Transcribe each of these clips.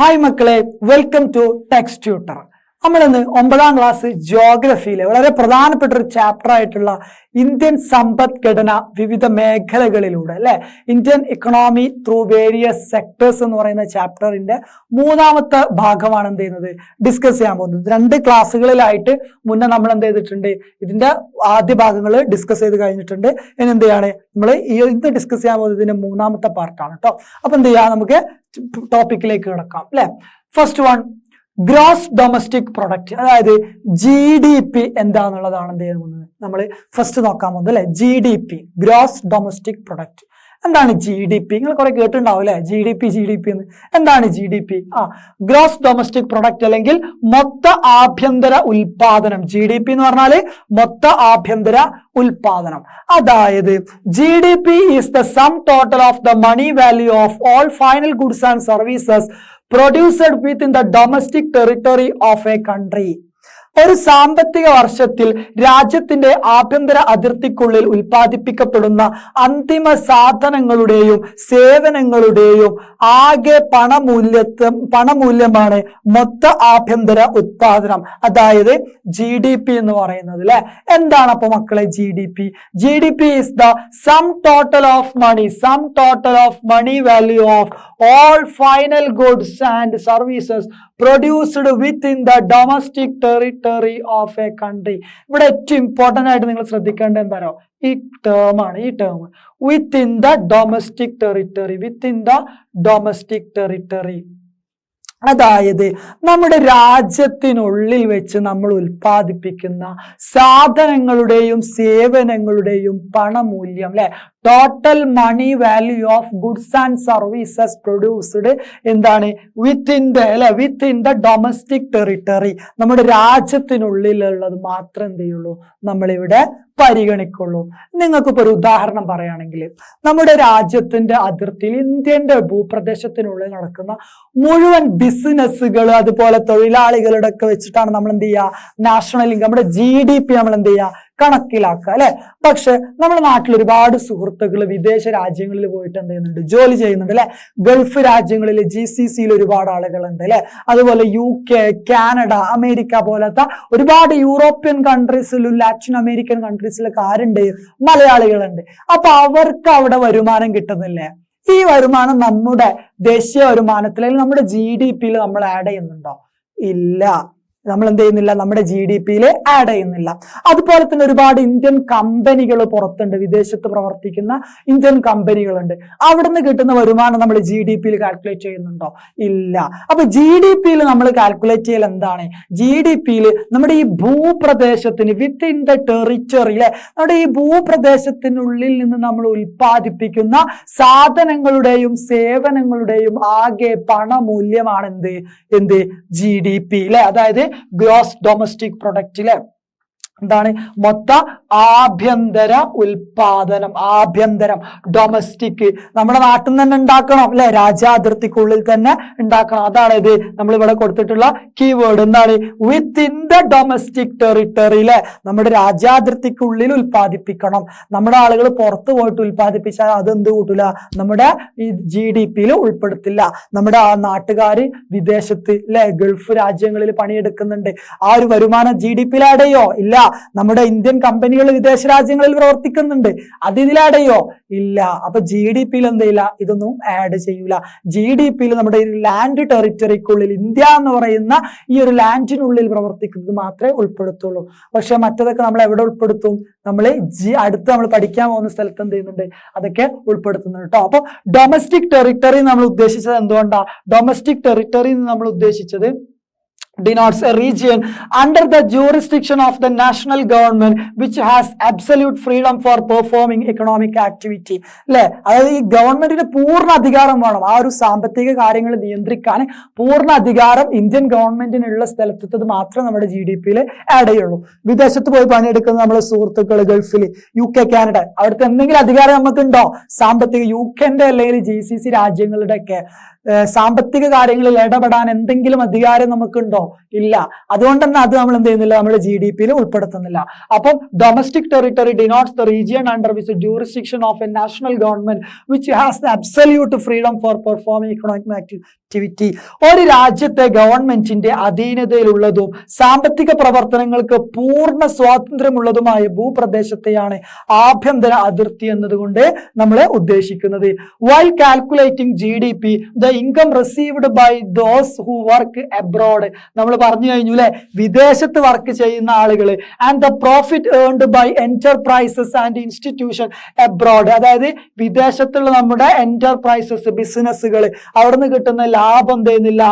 Hi മക്കളെ. Welcome to Tex tutor നമ്മളിന്ന് ഒമ്പതാം ക്ലാസ് ജോഗ്രഫിയിലെ വളരെ പ്രധാനപ്പെട്ട ഒരു ചാപ്റ്റർ ആയിട്ടുള്ള ഇന്ത്യൻ സമ്പദ്ഘടന വിവിധ മേഖലകളിലൂടെ അല്ലെ? Indian economy through various sectors എന്ന് പറയുന്ന ചാപ്റ്ററിന്റെ മൂന്നാമത്തെ ഭാഗമാണ് എന്ത് ചെയ്യുന്നത്? ഡിസ്കസ് ചെയ്യാൻ പോകുന്നത്. രണ്ട് ക്ലാസ്സുകളിലായിട്ട് മുന്നേ നമ്മൾ എന്ത് ചെയ്തിട്ടുണ്ട്? ഇതിന്റെ ആദ്യ ഭാഗങ്ങൾ ഡിസ്കസ് ചെയ്ത് കഴിഞ്ഞിട്ടുണ്ട്. ഇനി എന്ത് ചെയ്യാണ്? നമ്മൾ ഈ ഇന്ന് ഡിസ്കസ് ചെയ്യാൻ പോകുന്നത് ഇതിന്റെ മൂന്നാമത്തെ പാർട്ടാണ് കേട്ടോ അപ്പൊ എന്ത് ചെയ്യാം? നമുക്ക് ടോപ്പിക്കിലേക്ക് കിടക്കാം അല്ലെ first one gross domestic product അതായത് ജി ഡി പി എന്താന്നുള്ളതാണ് എന്ത് ചെയ്യുന്നത്? നമ്മൾ ഫസ്റ്റ് നോക്കാൻ പോകുന്നത് അല്ലെ G D P gross domestic product എന്താണ് ജി ഡി പി നിങ്ങൾ കുറെ കേട്ടിട്ടുണ്ടാവും അല്ലെ? G D P G D P എന്ന്. എന്താണ് ജി ഡി പി ആ ഗ്രോസ് ഡൊമസ്റ്റിക് പ്രൊഡക്റ്റ് അല്ലെങ്കിൽ മൊത്ത ആഭ്യന്തര ഉൽപാദനം. ജി ഡി പി എന്ന് പറഞ്ഞാൽ മൊത്ത ആഭ്യന്തര ഉൽപാദനം. അതായത് G D P is the sum total of the money value of all final goods and services produced within the domestic territory of a country ഒരു സാമ്പത്തിക വർഷത്തിൽ രാജ്യത്തിന്റെ ആഭ്യന്തര അതിർത്തിക്കുള്ളിൽ ഉൽപ്പാദിപ്പിക്കപ്പെടുന്ന അന്തിമ സാധനങ്ങളുടെയും സേവനങ്ങളുടെയും ആകെ പണമൂല്യം പണമൂല്യമാണ് മൊത്ത ആഭ്യന്തര ഉത്പാദനം. അതായത് ജി ഡി പി എന്ന് പറയുന്നത് അല്ലെ എന്താണ് അപ്പൊ മക്കളെ G D P G D P is the sum total of money sum total of money value of all final goods and services produced within the domestic territory of a country ഇവിടെ ഏറ്റവും important ആയിട്ട് നിങ്ങൾ ശ്രദ്ധിക്കേണ്ടത് എന്താണോ ഈ term ആണ് ഈ term within the domestic territory within the domestic territory അതായത് നമ്മുടെ രാജ്യത്തിനുള്ളിൽ വെച്ച് നമ്മൾ ഉൽപ്പാദിപ്പിക്കുന്ന സാധനങ്ങളുടെയും സേവനങ്ങളുടെയും പണമൂല്യം അല്ലെ? Total money value of goods and services produced എന്താണ്? വിത്തിൻ ദ അല്ലെ? വിത്തിൻ ദ ഡൊമസ്റ്റിക് ടെറിട്ടറി നമ്മുടെ രാജ്യത്തിനുള്ളിലുള്ളത് മാത്രം എന്ത് ചെയ്യുള്ളൂ? നമ്മളിവിടെ പരിഗണിക്കുള്ളൂ. നിങ്ങൾക്കിപ്പോൾ ഒരു ഉദാഹരണം പറയുകയാണെങ്കിൽ നമ്മുടെ രാജ്യത്തിന്റെ അതിർത്തിയിൽ ഇന്ത്യന്റെ ഭൂപ്രദേശത്തിനുള്ളിൽ നടക്കുന്ന മുഴുവൻ ബിസിനസ്സുകൾ അതുപോലെ തൊഴിലാളികളുടെ ഒക്കെ വെച്ചിട്ടാണ് നമ്മൾ എന്ത് ചെയ്യുക? നാഷണൽ ഇൻകം നമ്മുടെ ജി ഡി പി നമ്മൾ എന്ത് ചെയ്യുക? കണക്കിലാക്കുക അല്ലെ? പക്ഷെ നമ്മുടെ നാട്ടിൽ ഒരുപാട് സുഹൃത്തുക്കൾ വിദേശ രാജ്യങ്ങളിൽ പോയിട്ട് എന്ത് ചെയ്യുന്നുണ്ട്? ജോലി ചെയ്യുന്നുണ്ട് അല്ലെ? ഗൾഫ് രാജ്യങ്ങളിൽ ജി സി സിയിൽ ഒരുപാട് ആളുകളുണ്ട് അല്ലെ? അതുപോലെ യു കെ കാനഡ അമേരിക്ക പോലത്തെ ഒരുപാട് യൂറോപ്യൻ കൺട്രീസിലും ലാറ്റിൻ അമേരിക്കൻ കൺട്രീസിലൊക്കെ ആരുണ്ട്? മലയാളികളുണ്ട്. അപ്പൊ അവർക്ക് അവിടെ വരുമാനം കിട്ടുന്നില്ലേ? ഈ വരുമാനം നമ്മുടെ ദേശീയ വരുമാനത്തിൽ അല്ലെങ്കിൽ നമ്മുടെ ജി ഡി പിയിൽ നമ്മൾ ആഡ് ചെയ്യുന്നുണ്ടോ? ഇല്ല. നമ്മൾ എന്ത് ചെയ്യുന്നില്ല നമ്മുടെ ജി ഡി പിയിൽ ആഡ് ചെയ്യുന്നില്ല. അതുപോലെ തന്നെ ഒരുപാട് ഇന്ത്യൻ കമ്പനികൾ പുറത്തുണ്ട്. വിദേശത്ത് പ്രവർത്തിക്കുന്ന ഇന്ത്യൻ കമ്പനികളുണ്ട് അവിടുന്ന് കിട്ടുന്ന വരുമാനം നമ്മൾ ജി ഡി പിയിൽ കാൽക്കുലേറ്റ് ചെയ്യുന്നുണ്ടോ? ഇല്ല. അപ്പൊ ജി ഡി പിയിൽ നമ്മൾ കാൽക്കുലേറ്റ് ചെയ്യൽ എന്താണ്? ജി ഡി പിയിൽ നമ്മുടെ ഈ ഭൂപ്രദേശത്തിന് വിത്ത് ഇൻ ദ ടെറിറ്ററി അല്ലെ നമ്മുടെ ഈ ഭൂപ്രദേശത്തിനുള്ളിൽ നിന്ന് നമ്മൾ ഉൽപ്പാദിപ്പിക്കുന്ന സാധനങ്ങളുടെയും സേവനങ്ങളുടെയും ആകെ പണമൂല്യമാണ് എന്ത്? എന്ത്? ജി ഡി പി അല്ലെ അതായത് ഗ്രോസ് ഡൊമസ്റ്റിക് പ്രൊഡക്റ്റിലെ എന്താണ്? മൊത്ത ആഭ്യന്തര ഉൽപാദനം ആഭ്യന്തരം ഡൊമസ്റ്റിക് നമ്മുടെ നാട്ടിൽ തന്നെ ഉണ്ടാക്കണം അല്ലെ? രാജ്യാതിർത്തിക്കുള്ളിൽ തന്നെ ഉണ്ടാക്കണം. അതാണ് ഇത്. നമ്മൾ ഇവിടെ കൊടുത്തിട്ടുള്ള കീവേഡ് എന്താണ്? Within the domestic territory നമ്മുടെ രാജ്യാതിർത്തിക്കുള്ളിൽ ഉൽപ്പാദിപ്പിക്കണം. നമ്മുടെ ആളുകൾ പുറത്ത് പോയിട്ട് ഉൽപ്പാദിപ്പിച്ചാൽ അത് എന്ത് കൂട്ടില്ല നമ്മുടെ ഈ ജി ഡി പിയിൽ ഉൾപ്പെടുത്തില്ല. നമ്മുടെ ആ നാട്ടുകാർ വിദേശത്ത് അല്ലെ? ഗൾഫ് രാജ്യങ്ങളിൽ പണിയെടുക്കുന്നുണ്ട്. ആ ഒരു വരുമാനം ജി ഡി ചെയ്യോ ഇല്ല. നമ്മുടെ ഇന്ത്യൻ കമ്പനികൾ വിദേശ രാജ്യങ്ങളിൽ പ്രവർത്തിക്കുന്നുണ്ട്. അത് ഇതിലടയോ? ഇല്ല. അപ്പൊ ജി ഡി പിയിൽ എന്തില്ല ഇതൊന്നും ആഡ് ചെയ്യൂല. ജി ഡി പിയിൽ നമ്മുടെ ഈ ലാൻഡ് ടെറിറ്ററിക്കുള്ളിൽ ഇന്ത്യ എന്ന് പറയുന്ന ഈ ഒരു ലാൻഡിനുള്ളിൽ പ്രവർത്തിക്കുന്നത് മാത്രമേ ഉൾപ്പെടുത്തുള്ളൂ. പക്ഷെ മറ്റതൊക്കെ നമ്മൾ എവിടെ ഉൾപ്പെടുത്തും? നമ്മൾ ജി അടുത്ത് നമ്മൾ പഠിക്കാൻ പോകുന്ന സ്ഥലത്ത് എന്ത് ചെയ്യുന്നുണ്ട്? അതൊക്കെ ഉൾപ്പെടുത്തുന്നുണ്ട് കേട്ടോ അപ്പൊ ഡൊമസ്റ്റിക് ടെറിറ്ററി നമ്മൾ ഉദ്ദേശിച്ചത് എന്തുകൊണ്ടാണ് ഡൊമസ്റ്റിക് ടെറിറ്ററി നമ്മൾ ഉദ്ദേശിച്ചത് denotes a region under the jurisdiction of the national government which has absolute freedom for performing economic activity. അല്ലെ അതായത് ഈ ഗവൺമെന്റിന് പൂർണ അധികാരം വേണം. ആ ഒരു സാമ്പത്തിക കാര്യങ്ങൾ നിയന്ത്രിക്കാൻ പൂർണ അധികാരം ഇന്ത്യൻ ഗവൺമെന്റിനുള്ള സ്ഥലത്തത് മാത്രമേ നമ്മുടെ ജി ഡി പിയിൽ ആഡ് ചെയ്യുള്ളൂ. വിദേശത്ത് പോയി പണിയെടുക്കുന്ന നമ്മുടെ സുഹൃത്തുക്കൾ ഗൾഫിൽ യു കെ കാനഡ അവിടുത്തെ എന്തെങ്കിലും അധികാരം നമുക്കുണ്ടോ സാമ്പത്തിക യു കെന്റെ അല്ലെങ്കിൽ ജി സി സി രാജ്യങ്ങളുടെ ഒക്കെ സാമ്പത്തിക കാര്യങ്ങളിൽ ഇടപെടാൻ എന്തെങ്കിലും അധികാരം നമുക്കുണ്ടോ? ഇല്ല. അതുകൊണ്ട് തന്നെ അത് നമ്മൾ എന്ത് ചെയ്യുന്നില്ല? നമ്മുടെ ജി ഡി പിയിൽ ഉൾപ്പെടുത്തുന്നില്ല. അപ്പം domestic territory denotes the region under which jurisdiction of a national government which has the absolute freedom for performing economic activity ഒരു രാജ്യത്തെ ഗവൺമെന്റിന്റെ അധീനതയിലുള്ളതും സാമ്പത്തിക പ്രവർത്തനങ്ങൾക്ക് പൂർണ സ്വാതന്ത്ര്യമുള്ളതുമായ ഭൂപ്രദേശത്തെയാണ് ആഭ്യന്തര അതിർത്തി എന്നതുകൊണ്ട് നമ്മൾ ഉദ്ദേശിക്കുന്നത്. While calculating G D P the income received by those who work abroad നമ്മൾ പറഞ്ഞു കഴിഞ്ഞു അല്ലെ വിദേശത്ത് വർക്ക് ചെയ്യുന്ന ആളുകൾ and the profit earned by enterprises and institution abroad അതായത് വിദേശത്തുള്ള നമ്മുടെ എന്റർപ്രൈസസ് ബിസിനസ്സുകൾ അവിടുന്ന് കിട്ടുന്ന ലാഭം എന്ത് ചെയ്യുന്നില്ല?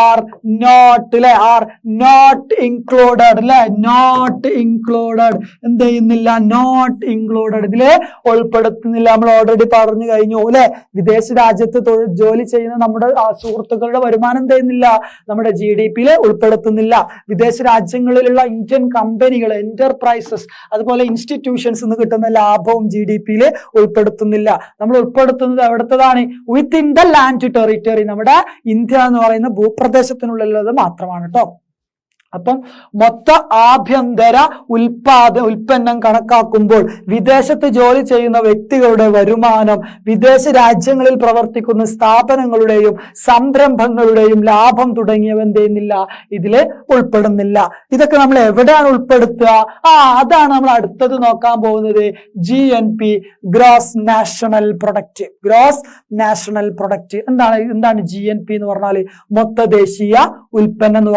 ആർ നോട്ട് അല്ലെ ആർ നോട്ട് ഇൻക്ലൂഡഡ് അല്ലെ നോട്ട് ഇൻക്ലൂഡഡ് എന്ത് ചെയ്യുന്നില്ല? നോട്ട് ഇൻക്ലൂഡഡ് ഇതിൽ ഉൾപ്പെടുത്തുന്നില്ല. നമ്മൾ ഓൾറെഡി പറഞ്ഞു കഴിഞ്ഞു അല്ലെ വിദേശ രാജ്യത്ത് ജോലി ചെയ്യുന്ന നമ്മുടെ സുഹൃത്തുക്കളുടെ വരുമാനം എന്ത് ചെയ്യുന്നില്ല നമ്മുടെ ജി ഡി പിയിൽ ഉൾപ്പെടുത്തുന്നില്ല. വിദേശ രാജ്യങ്ങളിലുള്ള ഇന്ത്യൻ കമ്പനികൾ എന്റർപ്രൈസസ് അതുപോലെ ഇൻസ്റ്റിറ്റ്യൂഷൻസ് നിന്ന് കിട്ടുന്ന ലാഭവും ജി ഡി പിയിൽ ഉൾപ്പെടുത്തുന്നില്ല. നമ്മൾ ഉൾപ്പെടുത്തുന്നത് എവിടത്തതാണ്? ഇൻ ദ ലാൻഡ് ടെറിറ്ററി നമ്മുടെ ഇന്ത്യ എന്ന് പറയുന്ന ഭൂപ്രദേശത്തിനുള്ളിലുള്ളത് മാത്രമാണ് കേട്ടോ അപ്പം മൊത്ത ആഭ്യന്തര ഉൽപാദ ഉൽപ്പന്നം കണക്കാക്കുമ്പോൾ വിദേശത്ത് ജോലി ചെയ്യുന്ന വ്യക്തികളുടെ വരുമാനം വിദേശ രാജ്യങ്ങളിൽ പ്രവർത്തിക്കുന്ന സ്ഥാപനങ്ങളുടെയും സംരംഭങ്ങളുടെയും ലാഭം തുടങ്ങിയവ എന്ത് ചെയ്യുന്നില്ല? ഇതിൽ ഉൾപ്പെടുന്നില്ല. ഇതൊക്കെ നമ്മൾ എവിടെയാണ് ഉൾപ്പെടുത്തുക? ആ അതാണ് നമ്മൾ അടുത്തത് നോക്കാൻ പോകുന്നത്. G N P gross national product gross national product എന്താണ് എന്താണ് ജി എൻ പി എന്ന് പറഞ്ഞാൽ മൊത്ത ദേശീയ ഉൽപ്പന്നം എന്ന്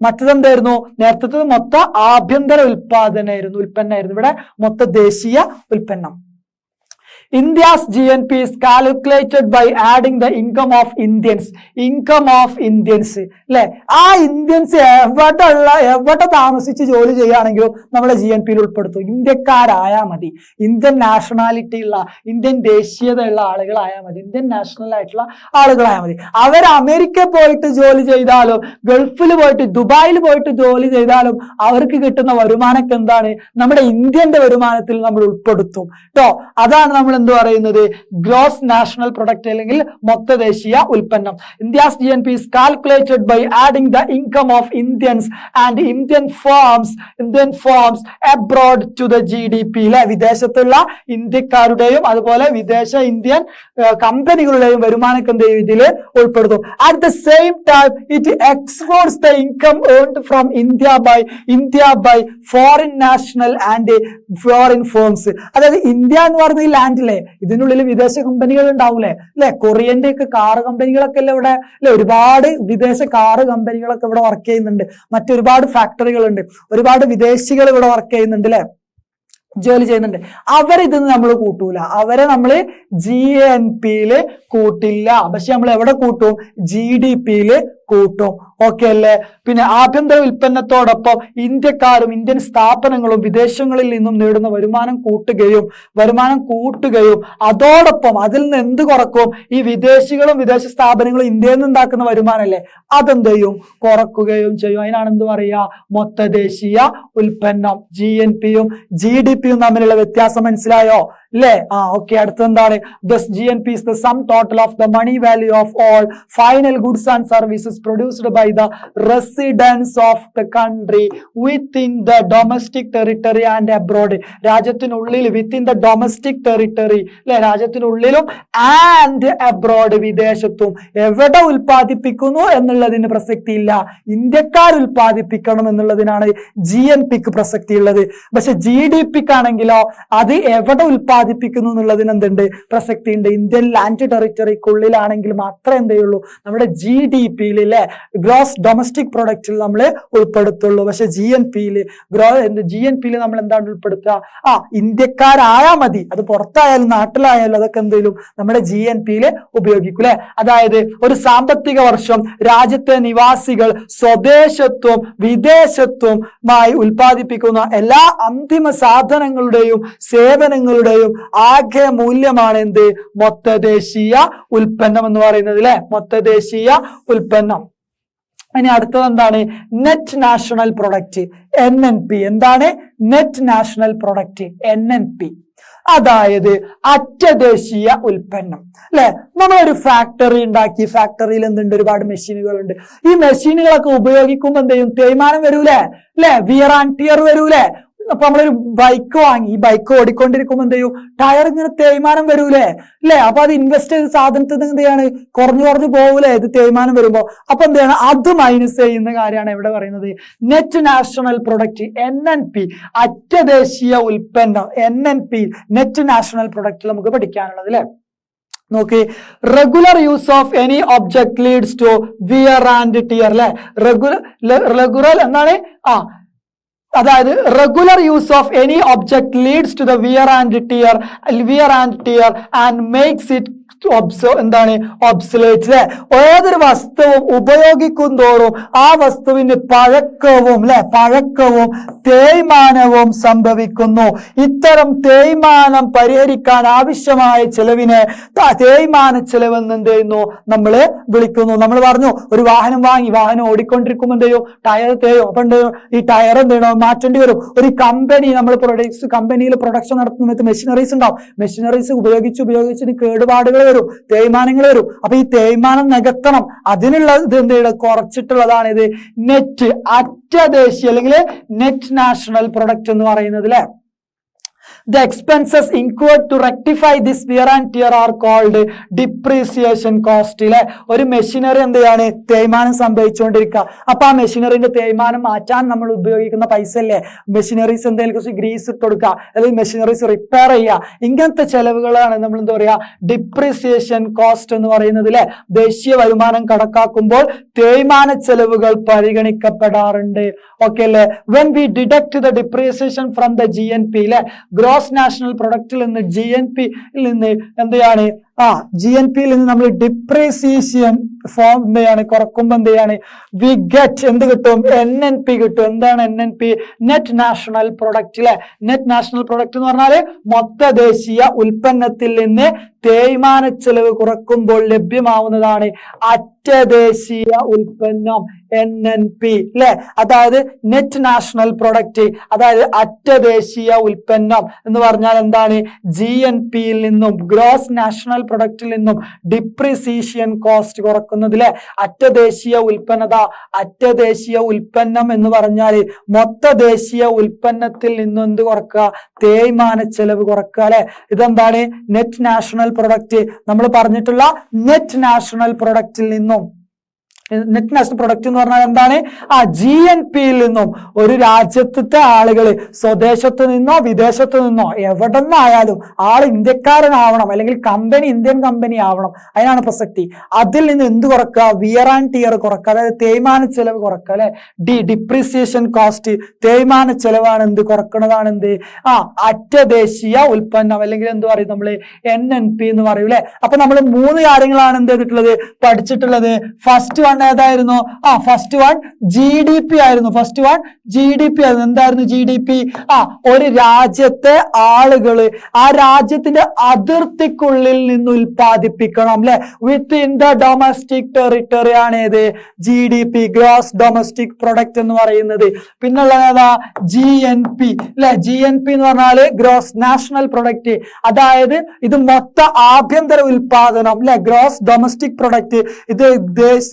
പറഞ്ഞാൽ മറ്റതെന്തായിരുന്നു? നേരത്തെ മൊത്ത ആഭ്യന്തര ഉൽപാദനമായിരുന്നു ഉൽപ്പന്നമായിരുന്നു ഇവിടെ മൊത്ത ദേശീയ ഉൽപ്പന്നം. India's G N P is calculated by adding the income of Indians income of Indians അല്ലെ ആ ഇന്ത്യൻസ് എവിടെ ഉള്ള എവിടെ താമസിച്ച് ജോലി ചെയ്യുകയാണെങ്കിലും നമ്മളെ ജി എൻ പിയിൽ ഉൾപ്പെടുത്തും. ഇന്ത്യക്കാരായാൽ മതി. ഇന്ത്യൻ നാഷണാലിറ്റി ഉള്ള ഇന്ത്യൻ ദേശീയതയുള്ള ആളുകളായാൽ മതി. ഇന്ത്യൻ നാഷണൽ ആയിട്ടുള്ള ആളുകളായാൽ മതി. അവർ അമേരിക്ക പോയിട്ട് ജോലി ചെയ്താലും ഗൾഫിൽ പോയിട്ട് ദുബായിൽ പോയിട്ട് ജോലി ചെയ്താലും അവർക്ക് കിട്ടുന്ന വരുമാനമൊക്കെ എന്താണ്? നമ്മുടെ ഇന്ത്യന്റെ വരുമാനത്തിൽ നമ്മൾ ഉൾപ്പെടുത്തും. കേട്ടോ അതാണ് നമ്മൾ എന്ത് പറയുന്നത്? ഗ്രോസ് നാഷണൽ പ്രൊഡക്റ്റ് അല്ലെങ്കിൽ മൊത്ത ദേശീയ ഉൽപ്പന്നം. India's G N P is calculated by adding the income of Indians and Indian firms Indian firms abroad to the G D P അല്ലെ വിദേശത്തുള്ള ഇന്ത്യക്കാരുടെയും അതുപോലെ വിദേശ ഇന്ത്യൻ കമ്പനികളുടെയും വരുമാനമൊക്കെ എന്ത് ഇതിൽ ഉൾപ്പെടുത്തും. At the same time it explores the income earned from India by India by foreign national and foreign firms അതായത് India എന്ന് പറയുന്ന ഈ ലാൻഡിലെ ഇതിനുള്ളിൽ വിദേശ കമ്പനികൾ ഉണ്ടാവൂലേ? അല്ലെ? കൊറിയന്റെ ഒക്കെ കാറ് കമ്പനികളൊക്കെ അല്ലേ ഇവിടെ? അല്ലെ? ഒരുപാട് വിദേശ കാറ് കമ്പനികളൊക്കെ ഇവിടെ വർക്ക് ചെയ്യുന്നുണ്ട്. മറ്റൊരുപാട് ഫാക്ടറികളുണ്ട് ഒരുപാട് വിദേശികൾ ഇവിടെ വർക്ക് ചെയ്യുന്നുണ്ട് അല്ലെ? ജോലി ചെയ്യുന്നുണ്ട്. അവരിതിന്ന് നമ്മൾ കൂട്ടൂല. അവരെ നമ്മൾ ജി എൻ പിയിൽ കൂട്ടില്ല. പക്ഷെ നമ്മൾ എവിടെ കൂട്ടും? ജി ഡി പിയിൽ കൂട്ടും. ഓക്കെ അല്ലേ? പിന്നെ ആഭ്യന്തര ഉൽപ്പന്നത്തോടൊപ്പം ഇന്ത്യക്കാരും ഇന്ത്യൻ സ്ഥാപനങ്ങളും വിദേശങ്ങളിൽ നിന്നും നേടുന്ന വരുമാനം കൂട്ടുകയും വരുമാനം കൂട്ടുകയും അതോടൊപ്പം അതിൽ നിന്ന് എന്ത് കുറക്കും? ഈ വിദേശികളും വിദേശ സ്ഥാപനങ്ങളും ഇന്ത്യയിൽ നിന്ന് ഉണ്ടാക്കുന്ന വരുമാനമല്ലേ അതെന്ത് ചെയ്യും? കുറക്കുകയും ചെയ്യും. അതിനാണ് എന്ത് പറയുക? മൊത്ത ദേശീയ ഉൽപ്പന്നം ജി എൻ പിയും ജി ഡി പിയും തമ്മിലുള്ള വ്യത്യാസം മനസ്സിലായോ? അല്ലേ ആ ഓക്കെ അടുത്ത എന്താണ് thus G N P is the sum total of the money value of all final goods and services produced by the residence of the country within the domestic territory and abroad രാജ്യത്തിനുള്ളിൽ within the domestic territory അല്ലെ രാജ്യത്തിനുള്ളിലും and abroad വിദേശത്തും. എവിടെ ഉൽപ്പാദിപ്പിക്കുന്നു എന്നുള്ളതിന് പ്രസക്തി ഇല്ല ഇന്ത്യക്കാർ ഉൽപ്പാദിപ്പിക്കണം എന്നുള്ളതിനാണ് G N പിക്ക് പ്രസക്തി ഉള്ളത് പക്ഷെ ജി ഡി പിക്ക് ആണെങ്കിലോ അത് എവിടെ ഉൽപ്പാദിപ്പിക്കുന്നു എന്നുള്ളതിന് എന്തുണ്ട്? പ്രസക്തി ഉണ്ട്. ഇന്ത്യൻ ലാൻഡ് ടെറിറ്ററിക്കുള്ളിലാണെങ്കിൽ മാത്രമേ എന്തേയുള്ളൂ നമ്മുടെ ജി ഡി പിയിൽ ഗ്രോസ് ഡൊമസ്റ്റിക് പ്രൊഡക്റ്റിൽ നമ്മൾ ഉൾപ്പെടുത്തുള്ളൂ. പക്ഷെ ജി എൻ പിയിൽ ഗ്രോ ജി എൻ പിയിൽ നമ്മൾ എന്താണ് ഉൾപ്പെടുത്തുക? ആ ഇന്ത്യക്കാരായാൽ മതി. അത് പുറത്തായാലും നാട്ടിലായാലും അതൊക്കെ എന്തെങ്കിലും നമ്മുടെ ജി എൻ പിയിൽ ഉപയോഗിക്കും അല്ലെ അതായത് ഒരു സാമ്പത്തിക വർഷം രാജ്യത്തെ നിവാസികൾ സ്വദേശത്വം വിദേശത്വമായി ഉൽപ്പാദിപ്പിക്കുന്ന എല്ലാ അന്തിമ സാധനങ്ങളുടെയും സേവനങ്ങളുടെയും ആകെ മൂല്യമാണ് എന്ത് മൊത്തദേശീയ ഉൽപ്പന്നം എന്ന് പറയുന്നത് അല്ലെ മൊത്തദേശീയ ഉൽപ്പന്നം. ഇനി അടുത്തത് എന്താണ്? Net national product N N P എന്താണ്? Net national product N N P അതായത് അറ്റദേശീയ ഉൽപ്പന്നം. അല്ലെ നമ്മളൊരു ഫാക്ടറി ഉണ്ടാക്കി ഫാക്ടറിയിൽ എന്തുണ്ട്? ഒരുപാട് മെഷീനുകളുണ്ട് ഈ മെഷീനുകളൊക്കെ ഉപയോഗിക്കുമ്പോൾ എന്ത് ചെയ്യും? തേയ്മാനം വരൂലേ? അല്ലെ വിയർ ആൻഡ് ടിയർ വരൂലേ? അപ്പൊ നമ്മളൊരു ബൈക്ക് വാങ്ങി ഈ ബൈക്ക് ഓടിക്കൊണ്ടിരിക്കുമ്പോൾ എന്ത് ചെയ്യും? ടയർ ഇങ്ങനെ തേയ്മാനം വരൂലേ? അല്ലെ? അപ്പൊ അത് ഇൻവെസ്റ്റ് ചെയ്ത സാധനത്തിന് എന്ത് ചെയ്യാണ്? കുറഞ്ഞു കുറഞ്ഞു പോകൂലേ ഇത് തേയ്മാനം വരുമ്പോ? അപ്പൊ എന്ത് ചെയ്യണം? അത് മൈനസ് ചെയ്യുന്ന കാര്യമാണ് ഇവിടെ പറയുന്നത്. Net national product N N P അറ്റദേശീയ ഉൽപ്പന്നം N N P net national product നമുക്ക് പഠിക്കാനുള്ളത് അല്ലെ? നോക്കി regular use of any object leads to wear and tear അല്ലെ? റെഗുലർ റെഗുലർ എന്താണ്? ആ അതായത് regular use of any object leads to the wear and tear wear and tear and makes it എന്താണ്? Obsolete അല്ലെ ഏതൊരു വസ്തുവും ഉപയോഗിക്കും തോറും ആ വസ്തുവിന്റെ പഴക്കവും അല്ലെ പഴക്കവും തേയ്മാനവും സംഭവിക്കുന്നു. ഇത്തരം തേയ്മാനം പരിഹരിക്കാൻ ആവശ്യമായ ചെലവിനെ തേയ്മാന ചെലവ് എന്ത് ചെയ്യുന്നു? നമ്മൾ വിളിക്കുന്നു. നമ്മൾ പറഞ്ഞു ഒരു വാഹനം വാങ്ങി വാഹനം ഓടിക്കൊണ്ടിരിക്കുമ്പോൾ എന്ത് ചെയ്യും? ടയർ തേയും? അപ്പൊ എന്ത് ചെയ്യും? ഈ ടയർ എന്ത് ചെയ്യണം? മാറ്റേണ്ടി വരും. ഒരു കമ്പനി നമ്മൾ പ്രൊഡക്ട്സ് കമ്പനിയിൽ പ്രൊഡക്ഷൻ നടത്തുന്ന സമയത്ത് മെഷീനറീസ് ഉണ്ടാവും. മെഷീനറീസ് ഉപയോഗിച്ച് ഉപയോഗിച്ചിട്ട് കേടുപാടുകൾ വരും തേയ്മാനങ്ങൾ വരും. അപ്പൊ ഈ തേയ്മാനം നികത്തണം. അതിനുള്ള ഇത് എന്ത് ചെയ്യണം? കുറച്ചിട്ടുള്ളതാണ് ഇത് നെറ്റ് അറ്റ ദേശീയ അല്ലെങ്കിൽ നെറ്റ് നാഷണൽ പ്രൊഡക്റ്റ് എന്ന് പറയുന്നത് അല്ലെ? The expenses incurred to rectify this wear and tear are called depreciation cost അല്ലെ ഒരു മെഷീനറി എന്ത് ചെയ്യാണ് തേയ്മാനം സംഭവിച്ചുകൊണ്ടിരിക്കുക. അപ്പൊ ആ മെഷീനറിന്റെ തേയ്മാനം മാറ്റാൻ നമ്മൾ ഉപയോഗിക്കുന്ന പൈസ അല്ലേ മെഷീനറീസ് എന്തെങ്കിലും കുറച്ച് ഗ്രീസ് ഇട്ട് കൊടുക്കുക അല്ലെങ്കിൽ മെഷീനറീസ് റിപ്പയർ ചെയ്യുക. ഇങ്ങനത്തെ ചെലവുകളാണ് നമ്മൾ എന്താ പറയുക? ഡിപ്രീസിയേഷൻ കോസ്റ്റ് എന്ന് പറയുന്നത് അല്ലെ ദേശീയ വരുമാനം കണക്കാക്കുമ്പോൾ തേയ്മാന ചെലവുകൾ പരിഗണിക്കപ്പെടാറുണ്ട്. ഓക്കെ അല്ലെ when we deduct the depreciation from the G N P അല്ലെ ഗ്രോസ് നാഷണൽ പ്രൊഡക്റ്റിൽ നിന്ന് ജി എൻ പി നിന്ന് എന്തെയാണ് ആ ജി എൻ പിയിൽ നിന്ന് നമ്മൾ ഡിപ്രീസിയേഷൻ ഫോം എന്തെയാണ് കുറക്കുമ്പോൾ എന്തെയാണ് വി ഗെറ്റ് എന്ത് കിട്ടും? എൻ എൻ പി കിട്ടും. എന്താണ് N N P net national product അല്ലെ നെറ്റ് നാഷണൽ പ്രൊഡക്റ്റ് എന്ന് പറഞ്ഞാൽ മൊത്ത ദേശീയ ഉൽപ്പന്നത്തിൽ നിന്ന് തേയ്മാന ചെലവ് കുറക്കുമ്പോൾ ലഭ്യമാവുന്നതാണ് അറ്റദേശീയ ഉൽപ്പന്നം എൻ എൻ പി അല്ലെ അതായത് നെറ്റ് നാഷണൽ പ്രൊഡക്റ്റ് അതായത് അറ്റദേശീയ ഉൽപ്പന്നം എന്ന് പറഞ്ഞാൽ എന്താണ്? ജി എൻ പിയിൽ നിന്നും ഗ്രോസ് നാഷണൽ പ്രൊഡക്റ്റിൽ നിന്നും ഡിപ്രിസിയേഷൻ കോസ്റ്റ് കുറക്കുന്നതിലെ അറ്റദേശീയ ഉൽപ്പന്നത അറ്റദേശീയ ഉൽപ്പന്നം എന്ന് പറഞ്ഞാൽ മൊത്ത ദേശീയ ഉൽപ്പന്നത്തിൽ നിന്നും എന്ത് കുറക്കുക? തേയ്മാന ചെലവ് കുറക്കുക അല്ലെ? ഇതെന്താണ്? നെറ്റ് നാഷണൽ പ്രൊഡക്റ്റ് നമ്മൾ പറഞ്ഞിട്ടുള്ള നെറ്റ് നാഷണൽ പ്രൊഡക്റ്റിൽ നിന്നും നെറ്റ് നാഷണൽ പ്രൊഡക്റ്റ് എന്ന് പറഞ്ഞാൽ എന്താണ്? ആ ജി എൻ പിയിൽ നിന്നും ഒരു രാജ്യത്തെ ആളുകൾ സ്വദേശത്ത് നിന്നോ വിദേശത്ത് നിന്നോ എവിടെ നിന്നായാലും ആൾ ഇന്ത്യക്കാരനാവണം അല്ലെങ്കിൽ കമ്പനി ഇന്ത്യൻ കമ്പനി ആവണം. അതിനാണ് പ്രസക്തി. അതിൽ നിന്ന് എന്ത് കുറക്കുക? വിയർ ആൻഡ് ടിയർ കുറക്കുക. അതായത് തേയ്മാന ചെലവ് കുറക്കുക അല്ലെ? ഡി ഡിപ്രിസിയേഷൻ കോസ്റ്റ് തേയ്മാന ചെലവാണ് എന്ത്? കുറക്കുന്നതാണ് എന്ത്? ആ അറ്റദേശീയ ഉൽപ്പന്നം അല്ലെങ്കിൽ എന്ത് പറയും നമ്മൾ എൻ എൻ പി എന്ന് പറയൂലേ അപ്പൊ നമ്മൾ മൂന്ന് കാര്യങ്ങളാണ് എന്ത് ചെയ്തിട്ടുള്ളത്? പഠിച്ചിട്ടുള്ളത്. ഫസ്റ്റ് വൺ ഏതായിരുന്നു? ആ first one G D P ആയിരുന്നു. First one G D P ആയിരുന്നു. എന്തായിരുന്നു ജി ഡി പി ആ ഒരു രാജ്യത്തെ ആളുകൾ ആ രാജ്യത്തിന്റെ അതിർത്തിക്കുള്ളിൽ നിന്ന് ഉൽപ്പാദിപ്പിക്കണം അല്ലെ? Within the domestic territory ആണ് ഏത്? G D P gross domestic product എന്ന് പറയുന്നത്. പിന്നുള്ളത് ഏതാ? ജി എൻ പി അല്ലെ? ജി എൻ പി എന്ന് പറഞ്ഞാൽ ഗ്രോസ് നാഷണൽ പ്രൊഡക്റ്റ് അതായത് ഇത് മൊത്ത ആഭ്യന്തര ഉൽപാദനം അല്ലെ? ഗ്രോസ് ഡൊമസ്റ്റിക് പ്രൊഡക്റ്റ് ഇത്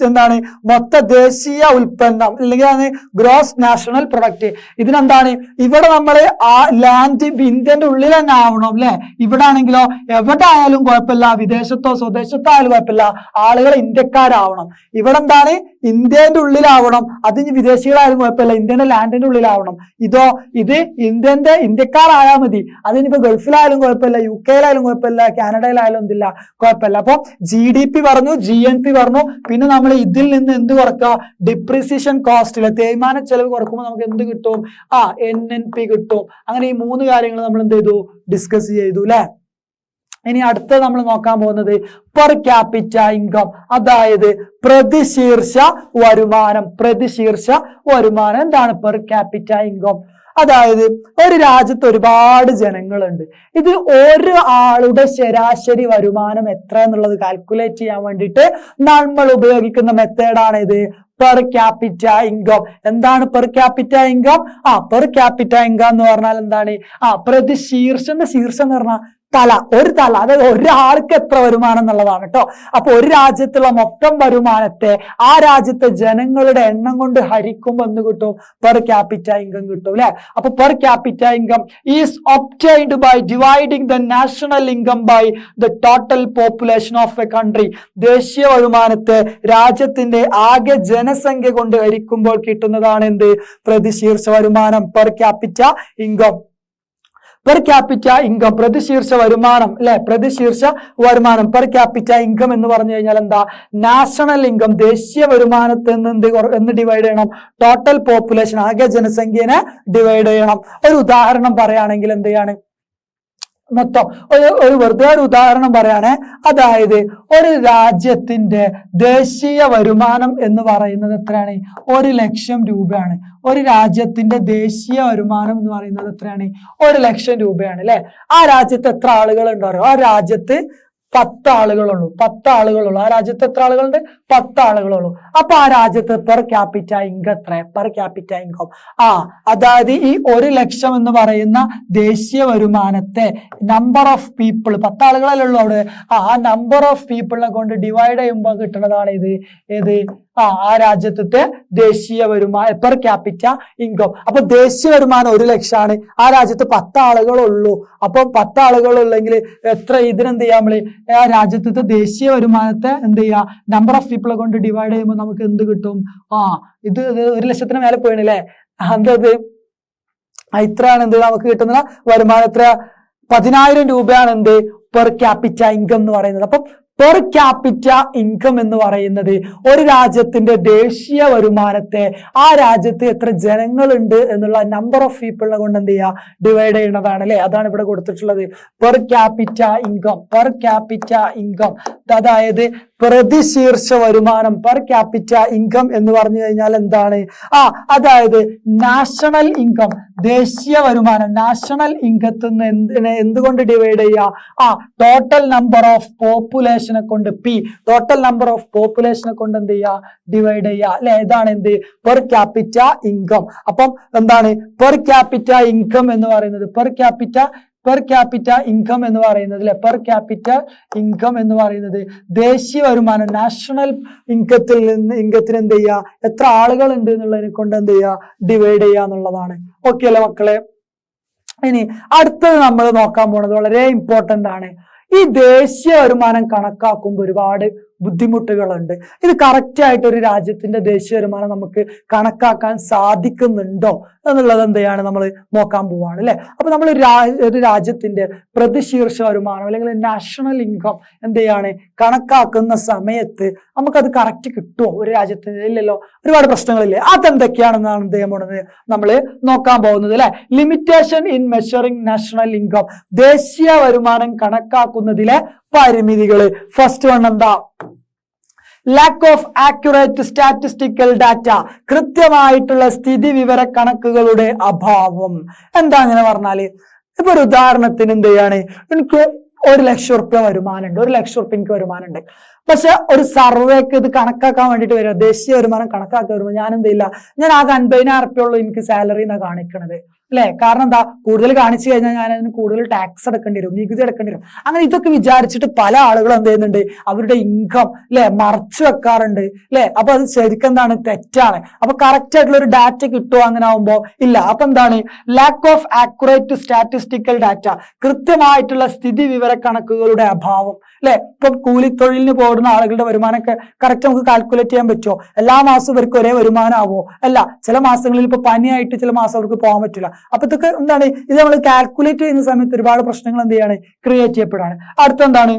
എന്താണ്? മൊത്ത ദേശീയ ഉൽപ്പന്നം അല്ലെങ്കിൽ അതാണ് ഗ്രോസ് നാഷണൽ പ്രൊഡക്റ്റ് ഇതിനെന്താണ്? ഇവിടെ നമ്മൾ ആ ലാൻഡ് ഇന്ത്യന്റെ ഉള്ളിൽ തന്നെ ആവണം അല്ലെ ഇവിടെ ആണെങ്കിലോ എവിടെ ആയാലും കുഴപ്പമില്ല. വിദേശത്തോ സ്വദേശത്തോ ആയാലും കുഴപ്പമില്ല. ആളുകൾ ഇന്ത്യക്കാരാവണം. ഇവിടെ എന്താണ് ഇന്ത്യന്റെ ഉള്ളിലാവണം. അത് ഇനി വിദേശികളായാലും കുഴപ്പമില്ല. ഇന്ത്യന്റെ ലാൻഡിന്റെ ഉള്ളിലാവണം. ഇതോ ഇത് ഇന്ത്യന്റെ ഇന്ത്യക്കാരായാൽ മതി. അതിനിപ്പോൾ ഗൾഫിലായാലും കുഴപ്പമില്ല. യു കെയിലായാലും കുഴപ്പമില്ല. കാനഡയിലായാലും എന്തില്ല. കുഴപ്പമില്ല. അപ്പോൾ ജി ഡി പി പറഞ്ഞു ജി എൻ പി പറഞ്ഞു. പിന്നെ നമ്മൾ ഇതിൽ നിന്ന് എന്ത് കുറക്കുക ഡിപ്രിസിയേഷൻ കോസ്റ്റിൽ തേയ്മാന ചെലവ് കുറക്കുമ്പോൾ നമുക്ക് എന്ത് കിട്ടും? ആ എൻ എൻ പി കിട്ടും. അങ്ങനെ ഈ മൂന്ന് കാര്യങ്ങൾ നമ്മൾ എന്ത് ചെയ്തു? ഡിസ്കസ് ചെയ്തു അല്ലെ ഇനി അടുത്ത നമ്മൾ നോക്കാൻ പോകുന്നത് പെർ ക്യാപിറ്റ ഇൻകം അതായത് പ്രതിശീർഷ വരുമാനം. പ്രതിശീർഷ വരുമാനം എന്താണ് പെർ ക്യാപിറ്റ ഇൻകം അതായത് ഒരു രാജ്യത്ത് ഒരുപാട് ജനങ്ങളുണ്ട്. ഇത് ഒരു ആളുടെ ശരാശരി വരുമാനം എത്ര എന്നുള്ളത് കാൽക്കുലേറ്റ് ചെയ്യാൻ വേണ്ടിയിട്ട് നമ്മൾ ഉപയോഗിക്കുന്ന മെത്തേഡാണ് ഇത്. പെർ ക്യാപിറ്റ ഇൻകം എന്താണ് പെർ ക്യാപിറ്റ ഇൻകം ആ പെർ ക്യാപിറ്റ ഇൻകം എന്ന് പറഞ്ഞാൽ എന്താണ്? ആ പ്രതി ശീർഷന്റെ ശീർഷം എന്ന് പറഞ്ഞാൽ തല ഒരു തല അതായത് ഒരാൾക്ക് എത്ര വരുമാനം എന്നുള്ളതാണ് കേട്ടോ അപ്പൊ ഒരു രാജ്യത്തുള്ള മൊത്തം വരുമാനത്തെ ആ രാജ്യത്തെ ജനങ്ങളുടെ എണ്ണം കൊണ്ട് ഹരിക്കുമ്പോൾ എന്ത് കിട്ടും? പെർ ക്യാപിറ്റ ഇൻകം കിട്ടും അല്ലെ അപ്പൊ per capita income is obtained by dividing the national income by the total population of a country ദേശീയ വരുമാനത്തെ രാജ്യത്തിന്റെ ആകെ ജനസംഖ്യ കൊണ്ട് ഹരിക്കുമ്പോൾ കിട്ടുന്നതാണ് എന്ത്? പ്രതിശീർഷ വരുമാനം per capita income per capita income പ്രതിശീർഷ വരുമാനം അല്ലെ? പ്രതിശീർഷ വരുമാനം പെർ ക്യാപിറ്റ ഇൻകം എന്ന് പറഞ്ഞു കഴിഞ്ഞാൽ എന്താ? നാഷണൽ ഇൻകം ദേശീയ വരുമാനത്തിൽ നിന്ന് എന്ത് ഡിവൈഡ് ചെയ്യണം? ടോട്ടൽ പോപ്പുലേഷൻ ആകെ ജനസംഖ്യനെ ഡിവൈഡ് ചെയ്യണം. ഒരു ഉദാഹരണം പറയുകയാണെങ്കിൽ എന്ത് ചെയ്യാണ്? മൊത്തം. ഒരു ഒരു വെറുതെ ഒരു ഉദാഹരണം പറയാനേ. അതായത് ഒരു രാജ്യത്തിന്റെ ദേശീയ വരുമാനം എന്ന് പറയുന്നത് എത്രയാണ്? ഒരു ലക്ഷം രൂപയാണ്. ഒരു രാജ്യത്തിന്റെ ദേശീയ വരുമാനം എന്ന് പറയുന്നത് എത്രയാണ്? ഒരു ലക്ഷം രൂപയാണ് അല്ലെ? ആ രാജ്യത്ത് എത്ര ആളുകൾ ഉണ്ടോ ആ രാജ്യത്ത് പത്ത് ആളുകളുള്ളൂ. പത്ത് ആളുകളുള്ളൂ. ആ രാജ്യത്ത് എത്ര ആളുകളുണ്ട്? പത്ത് ആളുകളുള്ളൂ. അപ്പൊ ആ രാജ്യത്ത് പെർ ക്യാപിറ്റ ഇൻകം എത്ര പെർ ക്യാപിറ്റ ഇൻകം ആ അതായത് ഈ ഒരു ലക്ഷം എന്ന് പറയുന്ന ദേശീയ വരുമാനത്തെ നമ്പർ ഓഫ് പീപ്പിൾ പത്ത് ആളുകളല്ലേ ഉള്ളൂ അവിടെ? ആ നമ്പർ ഓഫ് പീപ്പിളിനെ കൊണ്ട് ഡിവൈഡ് ചെയ്യുമ്പോൾ കിട്ടുന്നതാണ് ഇത് ഏത്? ആ ആ രാജ്യത്തെ ദേശീയ വരുമാനം പെർ ക്യാപിറ്റ ഇൻകം അപ്പൊ ദേശീയ വരുമാനം ഒരു ലക്ഷമാണ്. ആ രാജ്യത്ത് പത്ത് ആളുകളുള്ളൂ അപ്പൊ പത്ത് ആളുകളുള്ളെങ്കിൽ എത്ര ഇതിനെന്ത് ചെയ്യാം നമ്മൾ? ആ രാജ്യത്തെ ദേശീയ വരുമാനത്തെ എന്ത് ചെയ്യുക നമ്പർ ഓഫ് പീപ്പിളെ കൊണ്ട് ഡിവൈഡ് ചെയ്യുമ്പോൾ നമുക്ക് എന്ത് കിട്ടും? ആ ഇത് ഒരു ലക്ഷത്തിന് മേലെ പോയിണല്ലേ എന്തത് ഇത്രയാണ് എന്ത് നമുക്ക് കിട്ടുന്ന വരുമാനം എത്ര പതിനായിരം രൂപയാണ് എന്ത്? പെർ ക്യാപിറ്റ ഇൻകം എന്ന് പറയുന്നത്. അപ്പം പെർ ക്യാപിറ്റ ഇൻകം എന്ന് പറയുന്നത് ഒരു രാജ്യത്തിന്റെ ദേശീയ വരുമാനത്തെ ആ രാജ്യത്ത് എത്ര ജനങ്ങളുണ്ട് എന്നുള്ള നമ്പർ ഓഫ് പീപ്പിളിനെ കൊണ്ട് എന്ത് ചെയ്യുക? ഡിവൈഡ് ചെയ്യുന്നതാണ് അല്ലെ? അതാണ് ഇവിടെ കൊടുത്തിട്ടുള്ളത്. Per capita income per capita income അതായത് പ്രതിശീർഷ വരുമാനം പെർ ക്യാപിറ്റ ഇൻകം എന്ന് പറഞ്ഞു കഴിഞ്ഞാൽ എന്താണ്? ആ അതായത് നാഷണൽ ഇൻകം ദേശീയ വരുമാനം. നാഷണൽ ഇൻകത്തിൽ നിന്ന് എന്തിനെ എന്തുകൊണ്ട് ഡിവൈഡ് ചെയ്യുക? ആ ടോട്ടൽ നമ്പർ ഓഫ് പോപ്പുലേഷനെ കൊണ്ട് പി ടോട്ടൽ നമ്പർ ഓഫ് പോപ്പുലേഷനെ കൊണ്ട് എന്ത് ചെയ്യുക? ഡിവൈഡ് ചെയ്യുക. അല്ലെ? ഇതാണ് എന്ത്? പെർ ക്യാപിറ്റ ഇൻകം അപ്പം എന്താണ്? പെർ ക്യാപിറ്റ ഇൻകം എന്ന് പറയുന്നത് per capita per capita income എന്ന് പറയുന്നത് അല്ലെ? പെർ ക്യാപിറ്റ ഇൻകം എന്ന് പറയുന്നത് ദേശീയ വരുമാനം നാഷണൽ ഇൻകത്തിൽ നിന്ന് ഇൻകത്തിന് എന്ത് ചെയ്യുക? എത്ര ആളുകൾ ഉണ്ട് എന്നുള്ളതിനെ കൊണ്ട് എന്ത് ചെയ്യുക? ഡിവൈഡ് ചെയ്യുക എന്നുള്ളതാണ്. ഓക്കെ അല്ലേ മക്കളെ? ഇനി അടുത്തത് നമ്മൾ നോക്കാൻ പോണത് വളരെ ഇമ്പോർട്ടന്റ് ആണ്. ഈ ദേശീയ വരുമാനം കണക്കാക്കുമ്പോൾ ഒരുപാട് ബുദ്ധിമുട്ടുകളുണ്ട്. ഇത് കറക്റ്റ് ആയിട്ട് ഒരു രാജ്യത്തിന്റെ ദേശീയ വരുമാനം നമുക്ക് കണക്കാക്കാൻ സാധിക്കുന്നുണ്ടോ എന്നുള്ളത് എന്തെയാണ് നമ്മൾ നോക്കാൻ പോവാണ് അല്ലെ? അപ്പൊ നമ്മൾ ഒരു രാജ്യത്തിന്റെ പ്രതിശീർഷ വരുമാനം അല്ലെങ്കിൽ നാഷണൽ ഇൻകം എന്തെയാണ് കണക്കാക്കുന്ന സമയത്ത് നമുക്കത് കറക്റ്റ് കിട്ടുമോ ഒരു രാജ്യത്തിന് ഇല്ലല്ലോ. ഒരുപാട് പ്രശ്നങ്ങളില്ലേ? അതെന്തൊക്കെയാണെന്നാണ് എന്ത് ചെയ്യാൻ പോണത് നമ്മൾ നോക്കാൻ പോകുന്നത് അല്ലെ? Limitation in measuring national income ദേശീയ വരുമാനം കണക്കാക്കുന്നതിലെ പരിമിതികൾ ഫസ്റ്റ് വൺ എന്താ? Lack of accurate statistical data കൃത്യമായിട്ടുള്ള സ്ഥിതി വിവര കണക്കുകളുടെ അഭാവം. എന്താ അങ്ങനെ പറഞ്ഞാൽ? ഇപ്പൊ ഒരു ഉദാഹരണത്തിന് എന്ത് ചെയ്യാണ്? എനിക്ക് ഒരു ലക്ഷം ഉറുപ്പ്യ വരുമാനമുണ്ട്. ഒരു ലക്ഷം ഉറുപ്പ്യ എനിക്ക് വരുമാനമുണ്ട്. പക്ഷെ ഒരു സർവേക്ക് ഇത് കണക്കാക്കാൻ വേണ്ടിയിട്ട് വരിക. ദേശീയ വരുമാനം കണക്കാക്കി വരുമ്പോൾ ഞാൻ എന്ത് ചെയ്യില്ല? ഞാൻ ആകെ അൻപതിനായിരം റുപ്യ ഉള്ളൂ എനിക്ക് സാലറി എന്നാ കാണിക്കണത്. അല്ലെ? കാരണം എന്താ? കൂടുതൽ കാണിച്ചു കഴിഞ്ഞാൽ ഞാൻ അതിന് കൂടുതൽ ടാക്സ് അടക്കേണ്ടി വരും നികുതി അടക്കേണ്ടി വരും. അങ്ങനെ ഇതൊക്കെ വിചാരിച്ചിട്ട് പല ആളുകളും എന്ത് ചെയ്യുന്നുണ്ട്? അവരുടെ ഇൻകം അല്ലെ മറച്ചു വെക്കാറുണ്ട് അല്ലെ അപ്പൊ അത് ശരിക്കും എന്താണ് തെറ്റാണ്. അപ്പൊ കറക്റ്റ് ആയിട്ടുള്ള ഒരു ഡാറ്റ കിട്ടുമോ അങ്ങനെ ആവുമ്പോ? ഇല്ല. അപ്പൊ എന്താണ്? Lack of accurate statistical data കൃത്യമായിട്ടുള്ള സ്ഥിതി വിവര കണക്കുകളുടെ അഭാവം അല്ലെ ഇപ്പം കൂലിത്തൊഴിലിന് പോകുന്ന ആളുകളുടെ വരുമാനമൊക്കെ കറക്റ്റ് നമുക്ക് കാൽക്കുലേറ്റ് ചെയ്യാൻ പറ്റുമോ എല്ലാ മാസവും ഇവർക്ക് ഒരേ വരുമാനമാവോ അല്ല. ചില മാസങ്ങളിൽ ഇപ്പൊ പനിയായിട്ട് ചില മാസം അവർക്ക് പോകാൻ പറ്റില്ല. അപ്പൊ ഇതൊക്കെ എന്താണ്? ഇത് നമ്മൾ കാൽക്കുലേറ്റ് ചെയ്യുന്ന സമയത്ത് ഒരുപാട് പ്രശ്നങ്ങൾ എന്ത് ചെയ്യാണ്? ക്രിയേറ്റ് ചെയ്യപ്പെടാണ് അടുത്ത എന്താണ്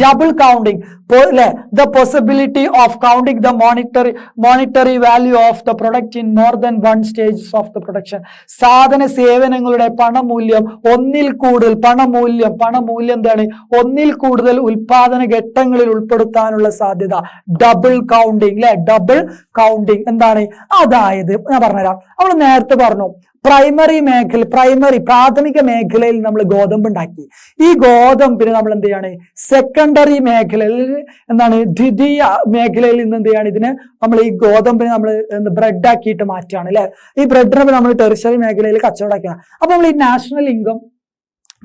ഡബിൾ കൗണ്ടിങ് അല്ലെ the possibility of counting the monetary monetary value of the product in more than one stages of the production സാധന സേവനങ്ങളുടെ പണമൂല്യം ഒന്നിൽ കൂടുതൽ പണമൂല്യം പണമൂല്യം എന്താണ്? ഒന്നിൽ കൂടുതൽ ഉൽപാദന ഘട്ടങ്ങളിൽ ഉൾപ്പെടുത്താനുള്ള സാധ്യത. ഡബിൾ കൗണ്ടിങ് അല്ലെ ഡബിൾ കൗണ്ടിങ് എന്താണ്? അതായത് ഞാൻ പറഞ്ഞുതരാം. നമ്മൾ നേരത്തെ പറഞ്ഞു പ്രൈമറി മേഖല പ്രൈമറി പ്രാഥമിക മേഖലയിൽ നമ്മൾ ഗോതമ്പ് ഉണ്ടാക്കി. ഈ ഗോതമ്പിന് നമ്മൾ എന്ത് ചെയ്യാണ്? സെക്കൻഡറി മേഖലയിൽ എന്താണ്? ദ്വിതീയ മേഖലയിൽ നിന്ന് എന്ത് ചെയ്യാണ്? ഇതിന് നമ്മൾ ഈ ഗോതമ്പിനെ നമ്മൾ ബ്രെഡ് ആക്കിയിട്ട് മാറ്റുകയാണ് അല്ലെ? ഈ ബ്രെഡിനെ നമ്മൾ ടെറിഷറി മേഖലയിൽ കച്ചവടമാക്കുകയാണ് അപ്പൊ നമ്മൾ ഈ നാഷണൽ ഇൻകം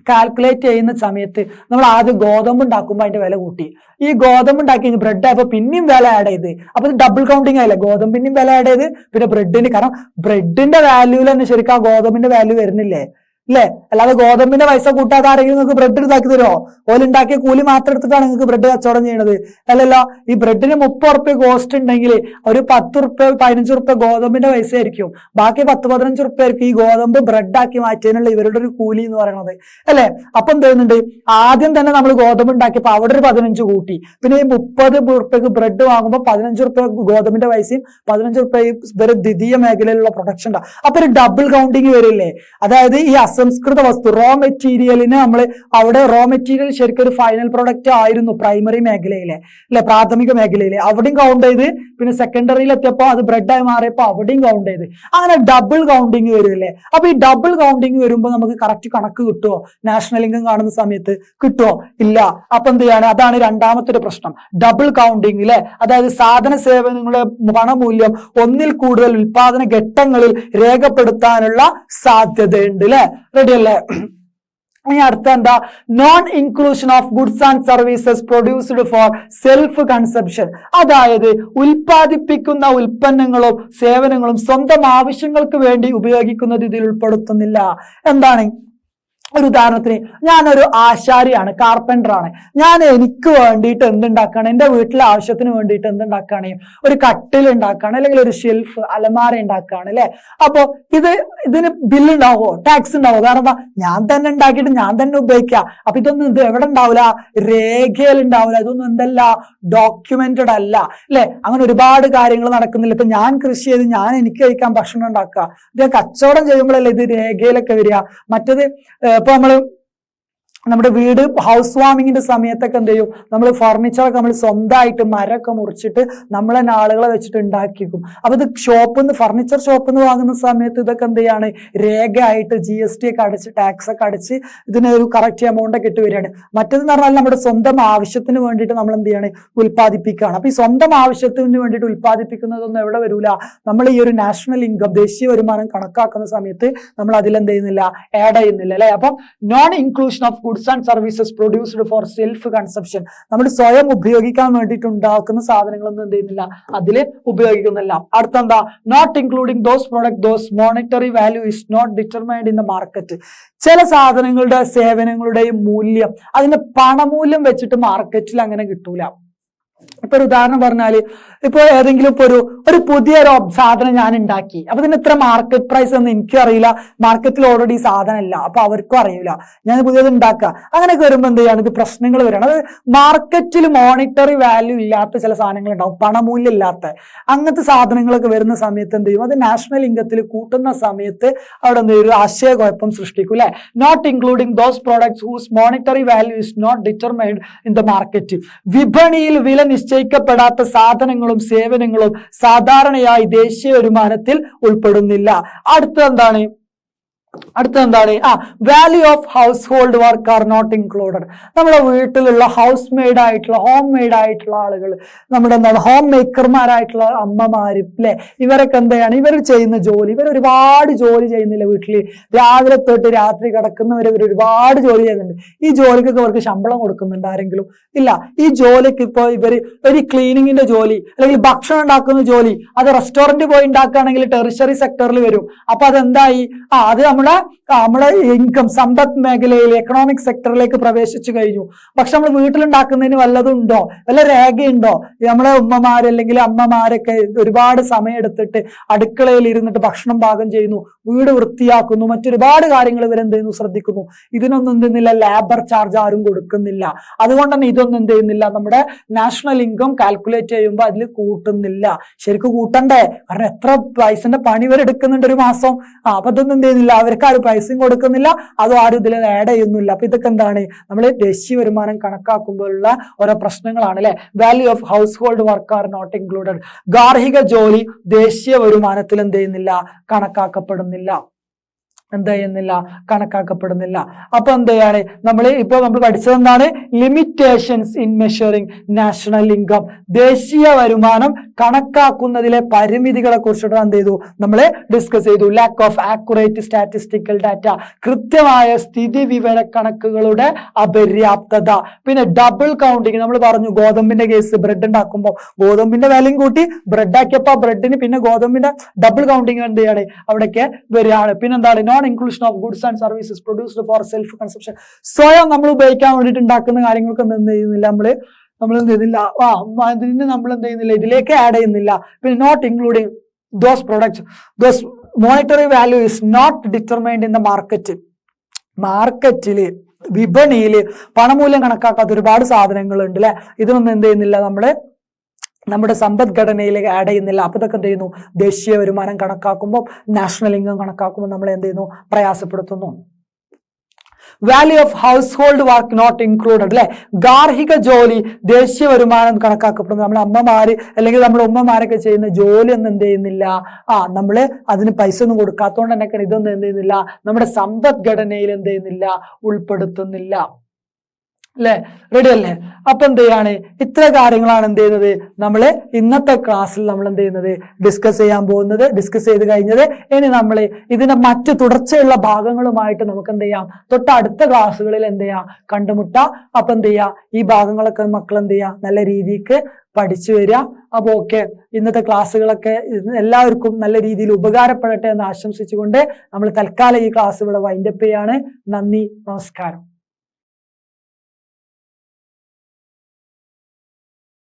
കാൽക്കുലേറ്റ് ചെയ്യുന്ന സമയത്ത് നമ്മൾ ആദ്യം ഗോതമ്പ് ഉണ്ടാക്കുമ്പോൾ അതിന്റെ വില കൂട്ടി. ഈ ഗോതമ്പ് ഉണ്ടാക്കി ബ്രെഡ് ആയപ്പോൾ പിന്നെയും വില ആഡ് ചെയ്ത്. അപ്പൊ ഡബിൾ കൗണ്ടിങ് ആയില്ലേ? ഗോതമ്പിന്റെയും വില ആഡ് ചെയ്ത്. പിന്നെ ബ്രെഡിന് കാരണം ബ്രെഡിന്റെ വാല്യൂൽ തന്നെ ശരിക്കും ആ ഗോതമ്പിന്റെ വാല്യൂ വരുന്നില്ലേ? അല്ലേ അല്ലാതെ ഗോതമ്പിന്റെ പൈസ കൂട്ടാതെ ആരെങ്കിലും നിങ്ങൾക്ക് ബ്രെഡ് ഇതാക്കി തരുമോ? ഓലുണ്ടാക്കിയ കൂലി മാത്രം എടുത്തിട്ടാണ് നിങ്ങൾക്ക് ബ്രെഡ് കച്ചവടം ചെയ്യണത് അല്ലല്ലോ ഈ ബ്രെഡിന് മുപ്പത് റുപ്യ കോസ്റ്റ് ഉണ്ടെങ്കിൽ ഒരു പത്ത് റുപ്യ പതിനഞ്ച് റുപ്യ ഗോതമ്പിന്റെ പൈസ ആയിരിക്കും. ബാക്കി പത്ത് പതിനഞ്ച് റുപ്യ ആയിരിക്കും ഈ ഗോതമ്പ് ബ്രെഡ് ആക്കി മാറ്റിയതിനുള്ള ഇവരുടെ ഒരു കൂലി എന്ന് പറയുന്നത്. അല്ലെ? അപ്പൊ എന്ത് ചെയ്യുന്നുണ്ട്? ആദ്യം തന്നെ നമ്മൾ ഗോതമ്പ് ഉണ്ടാക്കിയപ്പോൾ അവിടെ ഒരു പതിനഞ്ച് കൂട്ടി. പിന്നെ ഈ മുപ്പത് റുപ്യക്ക് ബ്രെഡ് വാങ്ങുമ്പോൾ പതിനഞ്ച് റുപ്യ ഗോതമ്പിന്റെ പൈസയും പതിനഞ്ച് റുപ്യ ഇവർ ദ്വിതീയ മേഖലയിലുള്ള പ്രൊഡക്ഷൻ ഉണ്ടാവും അപ്പൊ ഒരു ഡബിൾ കൗണ്ടിങ് വരില്ലേ? അതായത് ഈ അസംസ്കൃത വസ്തു റോ മെറ്റീരിയലിന് നമ്മൾ അവിടെ റോ മെറ്റീരിയൽ ശരിക്കും ഒരു ഫൈനൽ പ്രൊഡക്റ്റ് ആയിരുന്നു പ്രൈമറി മേഖലയിലെ അല്ലെ പ്രാഥമിക മേഖലയിലെ. അവിടെയും കൗണ്ട് ചെയ്ത് പിന്നെ സെക്കൻഡറിയിൽ എത്തിയപ്പോൾ അത് ബ്രെഡായി മാറിയപ്പോൾ അവിടെയും കൗണ്ട് ചെയ്ത്. അങ്ങനെ ഡബിൾ കൗണ്ടിങ് വരുമല്ലേ അപ്പൊ ഈ ഡബിൾ കൗണ്ടിങ് വരുമ്പോൾ നമുക്ക് കറക്റ്റ് കണക്ക് കിട്ടുമോ നാഷണൽ ഇൻകം കാണുന്ന സമയത്ത് കിട്ടുമോ ഇല്ല. അപ്പൊ എന്ത് ചെയ്യാണ്? അതാണ് രണ്ടാമത്തെ ഒരു പ്രശ്നം. ഡബിൾ കൗണ്ടിങ് അല്ലെ അതായത് സാധന സേവനങ്ങളുടെ പണമൂല്യം ഒന്നിൽ കൂടുതൽ ഉൽപാദന ഘട്ടങ്ങളിൽ രേഖപ്പെടുത്താനുള്ള സാധ്യതയുണ്ട് അല്ലെ റെഡി അല്ലേ? ഇനി അടുത്ത എന്താ? Non inclusion of goods and services produced for self consumption അതായത് ഉൽപ്പാദിപ്പിക്കുന്ന ഉൽപ്പന്നങ്ങളും സേവനങ്ങളും സ്വന്തം ആവശ്യങ്ങൾക്ക് വേണ്ടി ഉപയോഗിക്കുന്നത് ഇതിൽ ഉൾപ്പെടുത്തുന്നില്ല. എന്താണ്? ഒരു ഉദാഹരണത്തിന് ഞാനൊരു ആശാരിയാണ് കാർപ്പന്റർ ആണ്. ഞാൻ എനിക്ക് വേണ്ടിയിട്ട് എന്തുണ്ടാക്കുകയാണ് എന്റെ വീട്ടിലെ ആവശ്യത്തിന് വേണ്ടിയിട്ട് എന്തുണ്ടാക്കുകയാണ് ഒരു കട്ടിൽ ഉണ്ടാക്കുകയാണ് അല്ലെങ്കിൽ ഒരു ഷെൽഫ് അലമാര ഉണ്ടാക്കുകയാണ് അല്ലേ? അപ്പോൾ ഇത് ഇതിന് ബില്ല് ഉണ്ടാവുമോ? ടാക്സ് ഉണ്ടാവുമോ? കാരണം എന്താ? ഞാൻ തന്നെ ഉണ്ടാക്കിയിട്ട് ഞാൻ തന്നെ ഉപയോഗിക്കുക. അപ്പൊ ഇതൊന്നും ഇത് എവിടെ ഉണ്ടാവില്ല രേഖയിൽ ഉണ്ടാവില്ല ഇതൊന്നും എന്തല്ല? ഡോക്യുമെന്റഡ് അല്ല. അല്ലെ? അങ്ങനെ ഒരുപാട് കാര്യങ്ങൾ നടക്കുന്നില്ല. ഇപ്പൊ ഞാൻ കൃഷി ചെയ്ത് ഞാൻ എനിക്ക് കഴിക്കാൻ ഭക്ഷണം ഉണ്ടാക്കുക. ഇത് കച്ചവടം ചെയ്യുമ്പോഴല്ലേ ഇത് രേഖയിലൊക്കെ വരിക? മറ്റത് ഇപ്പൊ നമ്മൾ നമ്മുടെ വീട് ഹൗസ് വാമിങ്ങിന്റെ സമയത്തൊക്കെ എന്ത് ചെയ്യും? നമ്മൾ ഫർണിച്ചറൊക്കെ നമ്മൾ സ്വന്തമായിട്ട് മരമൊക്കെ മുറിച്ചിട്ട് തന്നെ ആളുകളെ വെച്ചിട്ട് ഉണ്ടാക്കിക്കും അപ്പൊ ഇത് ഷോപ്പിൽ നിന്ന് ഫർണിച്ചർ ഷോപ്പിൽ നിന്ന് വാങ്ങുന്ന സമയത്ത് ഇതൊക്കെ എന്ത് ചെയ്യാണ്? രേഖയായിട്ട് ജി എസ് ടി ഒക്കെ അടച്ച് ടാക്സ് ഒക്കെ അടച്ച് ഇതിന് ഒരു കറക്റ്റ് എമൗണ്ട് ഒക്കെ ഇട്ട് വരികയാണ്. മറ്റേതെന്ന് പറഞ്ഞാൽ നമ്മുടെ സ്വന്തം ആവശ്യത്തിന് വേണ്ടിയിട്ട് നമ്മൾ എന്ത് ചെയ്യാണ്? ഉൽപ്പാദിപ്പിക്കുകയാണ്. അപ്പൊ ഈ സ്വന്തം ആവശ്യത്തിന് വേണ്ടിയിട്ട് ഉൽപ്പാദിപ്പിക്കുന്നതൊന്നും എവിടെ വരൂല? നമ്മൾ ഈ ഒരു നാഷണൽ ഇൻകം ദേശീയ വരുമാനം കണക്കാക്കുന്ന സമയത്ത് നമ്മൾ അതിലെന്ത് ചെയ്യുന്നില്ല? ആഡ് ചെയ്യുന്നില്ല അല്ലെ? അപ്പം non inclusion of goods and services produced for self consumption നമ്മൾ സ്വയം ഉപയോഗിക്കാൻ വേണ്ടിയിട്ട് ഉണ്ടാക്കുന്ന സാധനങ്ങളൊന്നും എന്ത് ചെയ്യുന്നില്ല. അതിൽ ഉപയോഗിക്കുന്നില്ല. അടുത്തെന്താ? Not including those product those monetary value is not determined in the market ചില സാധനങ്ങളുടെ സേവനങ്ങളുടെയും മൂല്യം അതിന്റെ പണമൂല്യം വെച്ചിട്ട് മാർക്കറ്റിൽ അങ്ങനെ കിട്ടൂല. ഇപ്പൊ ഒരു ഉദാഹരണം പറഞ്ഞാൽ ഇപ്പൊ ഏതെങ്കിലും ഇപ്പൊ ഒരു ഒരു പുതിയൊരു സാധനം ഞാൻ ഉണ്ടാക്കി അപ്പൊ ഇതിന് ഇത്ര മാർക്കറ്റ് പ്രൈസ് ഒന്നും എനിക്കും അറിയില്ല. മാർക്കറ്റിൽ ഓൾറെഡി സാധനം ഇല്ല. അപ്പൊ അവർക്കും അറിയില്ല. ഞാൻ പുതിയത് ഉണ്ടാക്കുക. അങ്ങനെയൊക്കെ വരുമ്പോൾ എന്ത് ചെയ്യാണ്? ഇത് പ്രശ്നങ്ങൾ വരികയാണ് അത് മാർക്കറ്റിൽ മോണിറ്ററി വാല്യൂ ഇല്ലാത്ത ചില സാധനങ്ങൾ ഉണ്ടാവും പണമൂല്യം ഇല്ലാത്ത അങ്ങനത്തെ സാധനങ്ങളൊക്കെ വരുന്ന സമയത്ത് എന്ത് ചെയ്യും? അത് നാഷണൽ ഇൻകത്തിൽ കൂട്ടുന്ന സമയത്ത് അവിടെ എന്ത് ചെയ്യും? ഒരു ആശയക്കുഴപ്പം സൃഷ്ടിക്കും അല്ലെ? Not including those products whose monetary value is not determined in the market വിപണിയിൽ വില നിശ്ചയിക്കപ്പെടാത്ത സാധനങ്ങളും സേവനങ്ങളും സാധാരണയായി ദേശീയ വരുമാനത്തിൽ ഉൾപ്പെടുന്നില്ല. അടുത്തത് എന്താണ്? അടുത്ത എന്താണ് ആ value of household work are not included നമ്മുടെ വീട്ടിലുള്ള ഹൗസ് മെയ്ഡ് ആയിട്ടുള്ള ഹോം മെയ്ഡ് ആയിട്ടുള്ള ആളുകൾ നമ്മുടെ എന്താണ് ഹോം മേക്കർമാരായിട്ടുള്ള അമ്മമാരും അല്ലെ ഇവരൊക്കെ എന്താണ് ഇവർ ചെയ്യുന്ന ജോലി ഇവർ ഒരുപാട് ജോലി ചെയ്യുന്നില്ല വീട്ടിൽ രാവിലെ തൊട്ട് രാത്രി കിടക്കുന്നവർ ഇവർ ഒരുപാട് ജോലി ചെയ്യുന്നുണ്ട്. ഈ ജോലിക്കൊക്കെ അവർക്ക് ശമ്പളം കൊടുക്കുന്നുണ്ട് ആരെങ്കിലും? ഇല്ല. ഈ ജോലിക്ക് ഇപ്പോൾ ഇവർ ഒരു ക്ലീനിങ്ങിന്റെ ജോലി അല്ലെങ്കിൽ ഭക്ഷണം ഉണ്ടാക്കുന്ന ജോലി അത് റെസ്റ്റോറന്റ് പോയി ഉണ്ടാക്കുകയാണെങ്കിൽ ടെറിഷറി സെക്ടറിൽ വരും. അപ്പൊ അതെന്തായി? ആ അത് നമ്മുടെ ആ, നമ്മുടെ ഇൻകം സമ്പദ് മേഖലയിൽ എക്കണോമിക് സെക്ടറിലേക്ക് പ്രവേശിച്ചു കഴിഞ്ഞു. പക്ഷെ നമ്മൾ വീട്ടിലുണ്ടാക്കുന്നതിന് വല്ലതും ഉണ്ടോ വല്ല രേഖയുണ്ടോ? നമ്മളെ ഉമ്മമാർ അല്ലെങ്കിൽ അമ്മമാരൊക്കെ ഒരുപാട് സമയം എടുത്തിട്ട് അടുക്കളയിൽ ഇരുന്നിട്ട് ഭക്ഷണം പാകം ചെയ്യുന്നു വീട് വൃത്തിയാക്കുന്നു മറ്റൊരുപാട് കാര്യങ്ങൾ ഇവരെന്ത് ചെയ്യുന്നു? ശ്രദ്ധിക്കുന്നു. ഇതിനൊന്നും എന്ത് ചെയ്യുന്നില്ല ലേബർ ചാർജ് ആരും കൊടുക്കുന്നില്ല. അതുകൊണ്ട് തന്നെ ഇതൊന്നും എന്ത് ചെയ്യുന്നില്ല നമ്മുടെ നാഷണൽ ഇൻകം കാൽക്കുലേറ്റ് ചെയ്യുമ്പോൾ അതിൽ കൂട്ടുന്നില്ല. ശരിക്കും കൂട്ടണ്ടേ? കാരണം എത്ര പൈസന്റെ പണി വരെ എടുക്കുന്നുണ്ട് ഒരു മാസം. അപ്പൊ ഇതൊന്നും എന്ത് ചെയ്യുന്നില്ല അവർക്ക് ആരും കൊടുക്കുന്നില്ല. അതും ആരും ഇതിൽ ആഡ് ചെയ്യുന്നില്ല. അപ്പൊ ഇതൊക്കെ എന്താണ്? നമ്മൾ ദേശീയ വരുമാനം കണക്കാക്കുമ്പോഴുള്ള ഓരോ പ്രശ്നങ്ങളാണ് അല്ലെ? Value of household work are not included ഗാർഹിക ജോലി ദേശീയ വരുമാനത്തിൽ എന്ത് ചെയ്യുന്നില്ല? കണക്കാക്കപ്പെടുന്നില്ല. എന്ത് ചെയ്യുന്നില്ല കണക്കാക്കപ്പെടുന്നില്ല. അപ്പൊ എന്ത് ചെയ്യാണ് നമ്മൾ ഇപ്പൊ നമ്മൾ പഠിച്ചത് എന്താണ്? Limitations in measuring national income ദേശീയ വരുമാനം കണക്കാക്കുന്നതിലെ പരിമിതികളെ കുറിച്ചിട്ട് എന്ത് ചെയ്തു? നമ്മൾ ഡിസ്കസ് ചെയ്തു. Lack of accurate statistical data കൃത്യമായ സ്ഥിതി വിവര കണക്കുകളുടെ അപര്യാപ്തത. പിന്നെ ഡബിൾ കൗണ്ടിങ് നമ്മൾ പറഞ്ഞു ഗോതമ്പിന്റെ കേസ് ബ്രെഡ് ഉണ്ടാക്കുമ്പോൾ ഗോതമ്പിന്റെ വിലയും കൂട്ടി ബ്രെഡ് ആക്കിയപ്പോൾ ബ്രെഡിന് പിന്നെ ഗോതമ്പിന്റെ ഡബിൾ കൗണ്ടിങ് എന്ത് ചെയ്യാണ്? അവിടേക്ക് വരികയാണ്. പിന്നെ എന്താണ്? Non inclusion of goods and services produced for self consumption സ്വയം നമ്മൾ ഉപയോഗിക്കാൻ വേണ്ടിയിട്ട് ഉണ്ടാക്കുന്ന കാര്യങ്ങൾക്കൊന്നും എന്ത് ചെയ്യുന്നില്ല നമ്മൾ നമ്മൾ എന്ത് ചെയ്യുന്നില്ല. ആ അതിന് നമ്മൾ എന്ത് ചെയ്യുന്നില്ല. ഇതിലേക്ക് ആഡ് ചെയ്യുന്നില്ല. പിന്നെ not including those products those monetary value is not determined in the market മാർക്കറ്റിൽ വിപണിയിൽ പണമൂല്യം കണക്കാക്കാത്ത ഒരുപാട് സാധനങ്ങളുണ്ട് അല്ലെ ഇതൊന്നും എന്ത് ചെയ്യുന്നില്ല നമ്മൾ? നമ്മുടെ സമ്പദ്ഘടനയിലേക്ക് ആഡ് ചെയ്യുന്നില്ല. അപ്പൊ ഇതൊക്കെ എന്ത് ചെയ്യുന്നു? ദേശീയ വരുമാനം കണക്കാക്കുമ്പോൾ നാഷണൽ ഇൻകം കണക്കാക്കുമ്പോൾ നമ്മൾ എന്ത് ചെയ്യുന്നു? പ്രയാസപ്പെടുത്തുന്നു. Value of household work not included അല്ലെ? ഗാർഹിക ജോലി ദേശീയ വരുമാനം കണക്കാക്കപ്പെടുന്നു. നമ്മൾ അമ്മമാര് അല്ലെങ്കിൽ നമ്മുടെ ഉമ്മമാരൊക്കെ ചെയ്യുന്ന ജോലി ഒന്നും എന്ത് ചെയ്യുന്നില്ല. ആ നമ്മൾ അതിന് പൈസ ഒന്നും കൊടുക്കാത്തതുകൊണ്ട് തന്നെ ഇതൊന്നും എന്ത് ചെയ്യുന്നില്ല. നമ്മുടെ സമ്പദ്ഘടനയിൽ എന്ത് ചെയ്യുന്നില്ല? ഉൾപ്പെടുത്തുന്നില്ല. അല്ലെ റെഡി അല്ലേ? അപ്പൊ എന്ത് ചെയ്യാണ്? ഇത്ര കാര്യങ്ങളാണ് എന്ത് ചെയ്യുന്നത്? നമ്മൾ ഇന്നത്തെ ക്ലാസ്സിൽ നമ്മൾ എന്ത് ചെയ്യുന്നത്? ഡിസ്കസ് ചെയ്യാൻ പോകുന്നത് ഡിസ്കസ് ചെയ്ത് കഴിഞ്ഞത് ഇനി നമ്മൾ ഇതിന്റെ മറ്റ് തുടർച്ചയുള്ള ഭാഗങ്ങളുമായിട്ട് നമുക്ക് എന്ത് ചെയ്യാം? തൊട്ട് അടുത്ത ക്ലാസ്സുകളിൽ എന്ത് ചെയ്യാം? കണ്ടുമുട്ടാം. അപ്പൊ എന്ത് ചെയ്യാം? ഈ ഭാഗങ്ങളൊക്കെ മക്കൾ എന്ത് ചെയ്യാം? നല്ല രീതിക്ക് പഠിച്ചു വരിക അപ്പൊ ഓക്കെ ഇന്നത്തെ ക്ലാസ്സുകളൊക്കെ എല്ലാവർക്കും നല്ല രീതിയിൽ ഉപകാരപ്പെടട്ടെ എന്ന് ആശംസിച്ചുകൊണ്ട് നമ്മൾ തൽക്കാലം ഈ ക്ലാസ് ഇവിടെ വൈൻഡപ്പ് ചെയ്യാണ്. നന്ദി നമസ്കാരം.